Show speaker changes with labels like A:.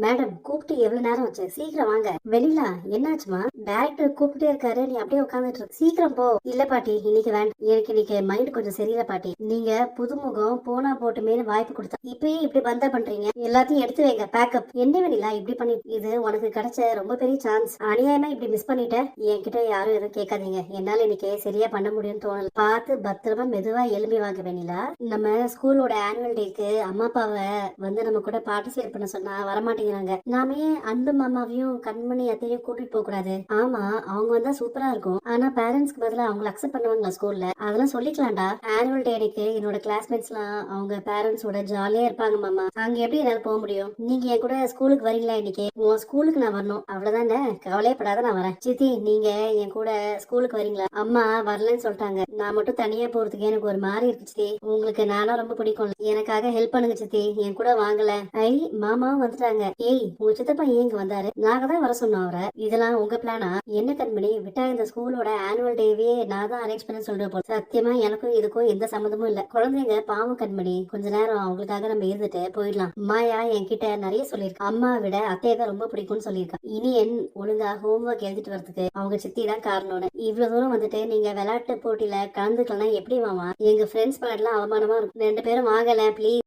A: Madam கூப்பிட்டு எவ்வளவு நேரம் ஆச்சு? சீக்கிரம் வாங்க. வெளியில என்னாச்சுமா டேரக்டர் கூப்பிட்டே இருக்காரு. நீ அப்படியே உட்காந்துட்டு இருக்கு. சீக்கிரம் போ. இல்ல பாட்டி இன்னைக்கு வேண்டாம் எனக்கு இன்னைக்கு மைண்ட் கொஞ்சம் சரியில்லை பாட்டி. நீங்க புதுமுகம் போனா போட்டுமேனு வாய்ப்பு கொடுத்தா இப்பயே இப்படி பந்தா பண்றீங்க. எல்லாத்தையும் எடுத்து வைங்க. பேக்கப் என்ன வேணிலா இப்படி பண்ணி இது உனக்கு கிடைச்ச ரொம்ப பெரிய சான்ஸ் அநியாயமா இப்படி மிஸ் பண்ணிட்ட? என்கிட்ட யாரும் எதுவும் கேட்காதீங்க. என்னால இன்னைக்கு சரியா பண்ண முடியும்னு தோணல. பார்த்து பத்திரமா மெதுவா எலும்பி வாங்க வேணிலா. நம்ம ஸ்கூலோட ஆனுவல் டேக்கு அம்மா அப்பாவை வந்து நம்ம கூட பார்ட்டிசிபேட் பண்ண சொன்னா வரமாட்டேங்கிறாங்க. நாமே அன்பு மாமாவையும் கண்மணி அத்தையும் கூட்டிட்டு போக கூடாது ஆமா அவங்க வந்தா சூப்பரா இருக்கும். ஆனா பேரண்ட்ஸ்க்கு பதிலா அவங்கள அக்செப்ட் பண்ணுவாங்களா ஸ்கூல்ல அதெல்லாம் சொல்லிக்கலாம்டா. ஆனுவல் டே அன்னைக்கு என்னோட கிளாஸ்மேட்ஸ் எல்லாம் அவங்க பேரண்ட்ஸோட ஜாலியா இருப்பாங்க மாமா. அங்க எப்படி என்னால போக முடியும்? நீங்க என் கூட ஸ்கூலுக்கு வரீங்களா இன்னைக்கு? உன் ஸ்கூலுக்கு நான் வரணும். அவ்வளவுதானே கவலையப்படாத நான் வரேன். சித்தி நீங்க என் கூட ஸ்கூலுக்கு வரீங்களா? அம்மா வரலன்னு சொல்லிட்டாங்க. நான் மட்டும் தனியா போறதுக்கு எனக்கு ஒரு மாதிரி இருக்கு சித்தி. உங்களுக்கு நானும் ரொம்ப பிடிக்கும் எனக்காக ஹெல்ப் பண்ணுங்க சித்தி. என் கூட வாங்கல. ஐ மாமாவும் வந்துட்டாங்க. ஏய் உங்க சித்தப்பா ஏங்க இங்க வந்தாரு? நாங்க தான் வர சொன்னோம் அவரை. இதெல்லாம் உங்க பிளான் என்ன கண்மணி விட்டா இந்த ஸ்கூலோட ஆனுவல் டேவே நான் தான் அரேஞ்ச் பண்ண சொல்றேன் போல. சத்தியமா எனக்கும் இதுக்கும் எந்த சம்மந்தமும் இல்ல. குழந்தைங்க பாவம் கண்மணி. கொஞ்ச நேரம் அவங்களுக்காக நம்ம இருந்துட்டு போயிடலாம். மாயா என்கிட்ட நிறைய சொல்லியிருக்கா. அம்மா விட அத்தையை தான் ரொம்ப பிடிக்கும்னு சொல்லியிருக்கா. இனி என் ஒழுங்கா ஹோம்ஒர்க் எழுதிட்டு வரதுக்கு அவங்க சித்தி தான் காரணம்னு. இவ்வளவு தூரம் வந்துட்டு நீங்க விளையாட்டு போட்டியில கலந்துக்கலாம் எப்படி மாமா? எங்க ஃப்ரெண்ட்ஸ் எல்லாம் அவமானமா இருக்கும். ரெண்டு பேரும் வாங்கல ப்ளீஸ்